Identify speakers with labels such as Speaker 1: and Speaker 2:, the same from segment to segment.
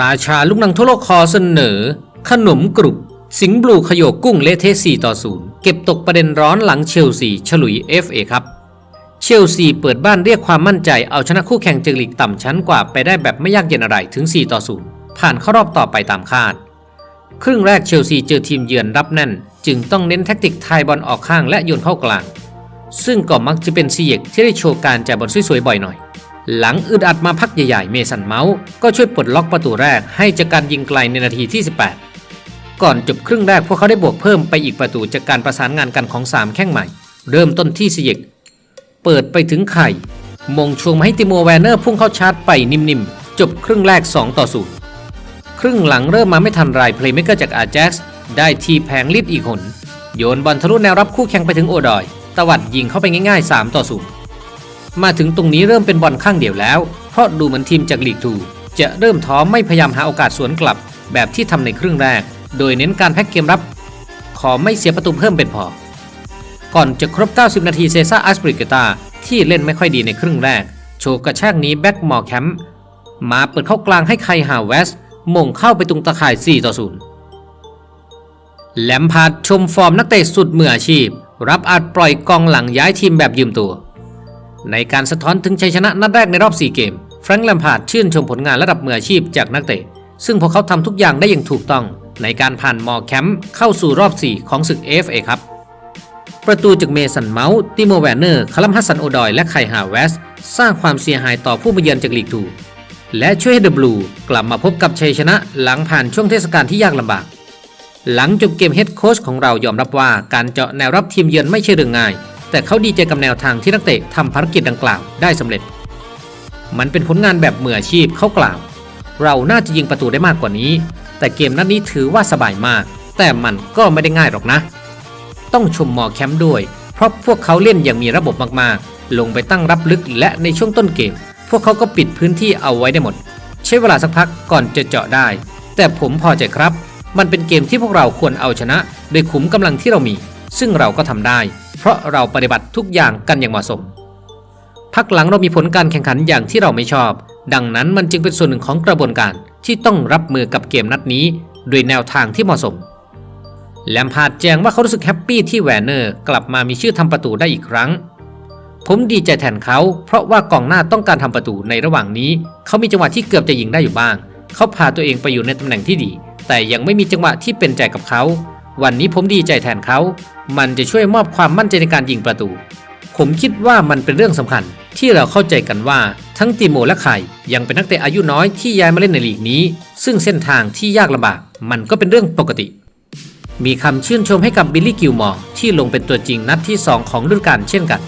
Speaker 1: ราชาลูกนังทั่วโลกคอเสนอ ขนมกรุบสิงห์บลูขยโยกกุ้งเลเทะ4ต่อ0เก็บตกประเด็นร้อนหลังเชลซีฉลุย FA ครับเชลซีเปิดบ้านเรียกความมั่นใจเอาชนะคู่แข่งจากลีกต่ำชั้นกว่าไปได้แบบไม่ยากเย็นอะไรถึง 4 ต่อ 0 ผ่านเข้ารอบต่อไปตามคาด ครึ่งแรกเชลซีเจอทีมเยือนรับแน่น จึงต้องเน้นแท็กติกทายบอลออกข้างและโยนเข้ากลาง ซึ่งก็มักจะเป็นซีเยกที่ได้โชว์การจ่ายบอลสวยๆบ่อยหน่อย หลังอึดอัดมาพักใหญ่ๆ เมสันเมาส์ก็ช่วยปลดล็อกประตูแรกให้จากการยิงไกลในนาทีที่ 18 ก่อนจบครึ่งแรกพวกเขาได้บวกเพิ่มไปอีกประตูจากการประสานงานกันของ 3 แข้งใหม่ เริ่มต้นที่ซียกเปิดไปถึงไข่ มงชวงมาให้ติโมแวนเนอร์พุ่งเข้าชาร์จไปนิ่มๆ จบครึ่งแรก 2 ต่อ0ครึ่งหลังเริ่มมาไม่ทันไรเพลย์เมกเกอร์จากอาแจ็กซ์ได้ทีแผงลิดอีกหน โยนบอลทะลุแนวรับคู่แข่งไปถึงโอดอย ตวัดยิงเข้าไปง่ายๆ 3 ต่อ0 มาถึงตรงนี้เริ่มเป็นบอลข้างเดียวแล้ว เพราะดูเหมือนทีมจากลีกทูจะเริ่มท้อไม่พยายามหาโอกาสสวนกลับ แบบที่ทำในครึ่งแรก โดยเน้นการแพ็กเกมรับ ขอไม่เสียประตูเพิ่มเป็นพอ ก่อนจะครบ 90 นาทีเซซ่าอัสปริกตาที่เล่นไม่ค่อยดีในครึ่งแรก โชว์กระชากนี้แบ็กมอร์แคมป์มาเปิดเข้ากลางให้ใครหาเวสมงเข้าไปตรงตะข่าย 4 ต่อ 0 แหลมพาดชมฟอร์มนักเตะสุดมืออาชีพ รับอาจปล่อยกองหลังย้ายทีมแบบยืมตัว ในการสะท้อนถึงชัยชนะนัดแรกในรอบ 4 เกม แฟรงค์แลมพาร์ดชื่นชมผลงานระดับมืออาชีพจากนักเตะ ซึ่งพวกเขาทำทุกอย่างได้อย่างถูกต้อง ในการผ่านมอแคมป์เข้าสู่รอบ 4 ของศึก FA ครับ ประตูจากเมสันเมาส์ติโมแวนเนอร์คาลัมฮัสซันโอดอย และไคฮาเวส สร้างความเสียหายต่อผู้มาเยือนจากลีกทูและช่วยให้เดอะบลูกลับมาพบกับชัยชนะหลังผ่านช่วงเทศกาลที่ยากลำบาก หลังจบเกมเฮดโค้ชของเรายอมรับว่าการเจาะแนวรับทีมเยือนไม่ใช่เรื่องง่าย แต่เขาดีใจกับแนวทางที่นักเตะทำภารกิจดังกล่าวได้สำเร็จ มันเป็นผลงานแบบมืออาชีพเขากล่าว เราน่าจะยิงประตูได้มากกว่านี้ แต่เกมนัดนี้ถือว่าสบายมาก แต่มันก็ไม่ได้ง่ายหรอกนะ ต้องชมมอแคมป์ด้วย เพราะพวกเขาเล่นอย่างมีระบบมากๆ ลงไปตั้งรับลึกและในช่วงต้นเกม พวกเขาก็ปิดพื้นที่เอาไว้ได้หมด ใช้เวลาสักพักก่อนจะเจาะได้ แต่ผมพอใจครับ มันเป็นเกมที่พวกเราควรเอาชนะ โดยขุมกำลังที่เรามี ซึ่งเราก็ทำได้ เพราะเราปฏิบัติทุกอย่างกันอย่างเหมาะสม พักหลังเรามีผลการแข่งขันอย่างที่เราไม่ชอบ ดังนั้นมันจึงเป็นส่วนหนึ่งของกระบวนการที่ต้องรับมือกับเกมนัดนี้โดยแนวทางที่เหมาะสม แลมพาดแจ้งว่าเขารู้สึกแฮปปี้ที่แวนเนอร์กลับมามีชื่อทำประตูได้อีกครั้ง ผมดีใจแทนเขา เพราะว่ากองหน้าต้องการทำประตูในระหว่างนี้ เขามีจังหวะที่เกือบจะยิงได้อยู่บ้าง เขาพาตัวเองไปอยู่ในตำแหน่งที่ดี แต่ยังไม่มีจังหวะที่เป็นใจกับเขา วันนี้ผมดีใจแทนเขา มันจะช่วยมอบความมั่นใจในการยิงประตู ผมคิดว่ามันเป็นเรื่องสำคัญที่เราเข้าใจกันว่าทั้งติโมและไข่ยังเป็นนักเตะอายุน้อยที่ย้ายมาเล่นในลีกนี้ ซึ่งเส้นทางที่ยากลำบากมันก็เป็นเรื่องปกติ มีคำชื่นชมให้กับบิลลี่กิลมอร์ที่ลงเป็นตัวจริงนัดที่ 2 ของฤดูกาลเช่นกัน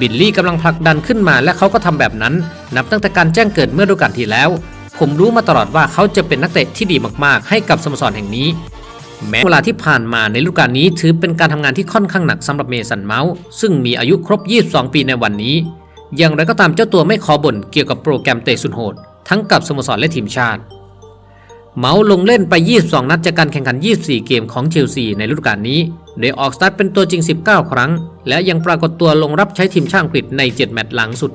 Speaker 1: บิลลี่กำลังผลักดันขึ้นมาและเขาก็ทำแบบนั้น นับตั้งแต่การแจ้งเกิดเมื่อฤดูกาลที่แล้ว ผมรู้มาตลอดว่าเขาจะเป็นนักเตะที่ดีมากๆ ให้กับสโมสรแห่งนี้ แม้เวลาที่ผ่านมาในฤดูกาลนี้ถือเป็นการทำงานที่ค่อนข้างหนักสำหรับเมสันเมาส์ซึ่งมีอายุครบ 22 ปีในวันนี้ อย่างไรก็ตามเจ้าตัวไม่ขอบ่นเกี่ยวกับโปรแกรมเตะสุดโหด ทั้งกับสโมสรและทีมชาติ เมาส์ลงเล่นไป 22 นัดจากการแข่งขัน 24 เกมของเชลซีในฤดูกาลนี้โดยออกสตาร์ทเป็นตัวจริง 19 ครั้ง และยังปรากฏตัวลงรับใช้ทีมชาติอังกฤษใน 7 แมตช์หลังสุด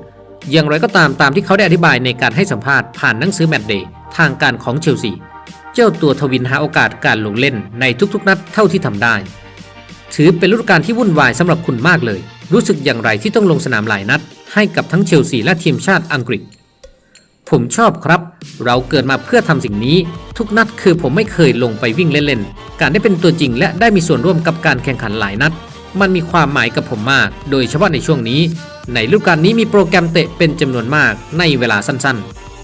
Speaker 1: อย่างไรก็ตามตามที่เขาได้อธิบายในการให้สัมภาษณ์ผ่านหนังสือแมตช์เดย์ทางการของเชลซี เจ้าตัวทวินหาโอกาสการลงเล่นในทุกๆ นัดเท่าที่ทำได้ ถือเป็นฤดูกาลที่วุ่นวายสำหรับคุณมากเลย รู้สึกอย่างไรที่ต้องลงสนามหลายนัด ให้กับทั้งเชลซีและทีมชาติอังกฤษ ผมชอบครับ เราเกิดมาเพื่อทำสิ่งนี้ ทุกนัดคือผมไม่เคยลงไปวิ่งเล่นๆ การได้เป็นตัวจริงและได้มีส่วนร่วมกับการแข่งขันหลายนัด มันมีความหมายกับผมมาก โดยเฉพาะในช่วงนี้ ในฤดูกาลนี้มีโปรแกรมเตะเป็นจำนวนมากในเวลาสั้น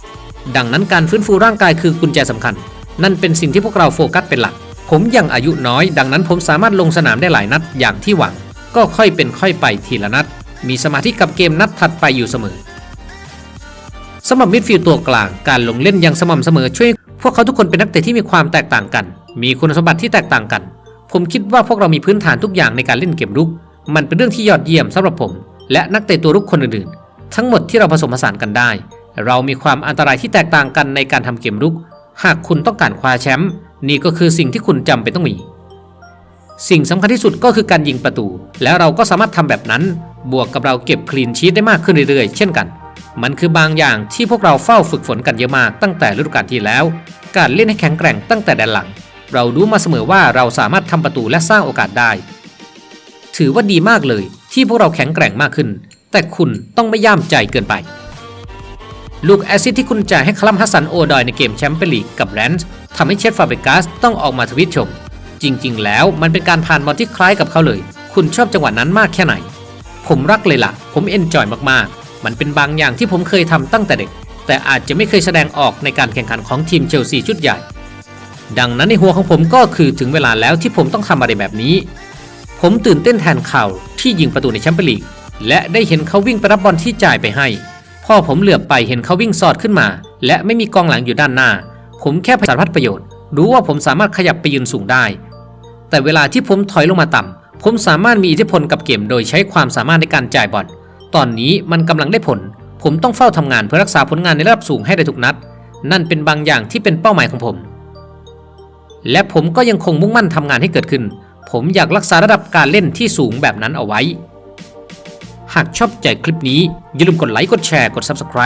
Speaker 1: ๆ ดังนั้นการฟื้นฟูร่างกายคือกุญแจสำคัญ นั่นเป็นสิ่งที่พวกเราโฟกัสเป็นหลัก ผมยังอายุน้อย ดังนั้นผมสามารถลงสนามได้หลายนัดอย่างที่หวัง ก็ค่อยเป็นค่อยไปทีละนัด มีสมาธิกับเกมนัดถัดไปอยู่เสมอสำหรับมิดฟิลด์ตัวกลางการลงเล่นอย่างสม่ำเสมอช่วย พวกเขาทุกคนเป็นนักเตะที่มีความแตกต่างกัน มีคุณสมบัติที่แตกต่างกัน ผมคิดว่าพวกเรามีพื้นฐานทุกอย่างในการเล่นเกมรุก มันเป็นเรื่องที่ยอดเยี่ยมสำหรับผม และนักเตะตัวรุกคนอื่นๆ ทั้งหมดที่เราผสมผสานกันได้ เรามีความอันตรายที่แตกต่างกันในการทำเกมรุก หากคุณต้องการคว้าแชมป์นี่ก็คือสิ่งที่คุณจำเป็นต้องมี สิ่งสำคัญที่สุดก็คือการยิงประตู แล้วเราก็สามารถทำแบบนั้น บวกกับเราเก็บคลีนชีตได้มากขึ้นเรื่อยๆ เช่นกัน มันคือบางอย่างที่พวกเราเฝ้าฝึกฝนกันเยอะมากตั้งแต่ฤดูกาลที่แล้ว การเล่นให้แข็งแกร่งตั้งแต่แดนหลัง เรารู้มาเสมอว่าเราสามารถทำประตูและสร้างโอกาสได้ ถือว่าดีมากเลยที่พวกเราแข็งแกร่งมากขึ้น แต่คุณต้องไม่ย่ามใจเกินไป ลูกแอซิสต์ที่คุณจ่ายให้คลัมฮัสซันโอดอยในเกมแชมเปี้ยนลีกกับแรนส์ทำให้เชฟฟาเบกัสต้องออกมาทวิตชม จริง ๆ แล้วมันเป็นการผ่านบอลที่คล้ายกับเขาเลย คุณชอบจังหวะนั้นมากแค่ไหน ผมรักเลยล่ะ ผมเอนจอยมากๆ มันเป็นบางอย่างที่ผมเคยทำตั้งแต่เด็ก แต่อาจจะไม่เคยแสดงออกในการแข่งขันของทีมเชลซีชุดใหญ่ ดังนั้นในหัวของผมก็คือถึงเวลาแล้วที่ผมต้องทำอะไรแบบนี้ ผมตื่นเต้นแทนเขาที่ยิงประตูในแชมเปี้ยนลีกและได้เห็นเขาวิ่งไปรับบอลที่จ่ายไปให้ พ่อผมเหลือบไปเห็นเขาวิ่งสอดขึ้นมา และไม่มีกองหลังอยู่ด้านหน้า ผมแค่สารพัดประโยชน์ รู้ว่าผมสามารถขยับไปยืนสูงได้ แต่เวลาที่ผมถอยลงมาต่ำ ผมสามารถมีอิทธิพลกับเกมโดยใช้ความสามารถในการจ่ายบอล ตอนนี้มันกำลังได้ผล ผมต้องเฝ้าทำงานเพื่อรักษาผลงานในระดับสูงให้ได้ทุกนัด นั่นเป็นบางอย่างที่เป็นเป้าหมายของผม และผมก็ยังคงมุ่งมั่นทำงานให้เกิดขึ้น ผมอยากรักษาระดับการเล่นที่สูงแบบนั้นเอาไว้ หากชอบใจคลิปนี้อย่าลืมกดไลค์กดแชร์กด Subscribe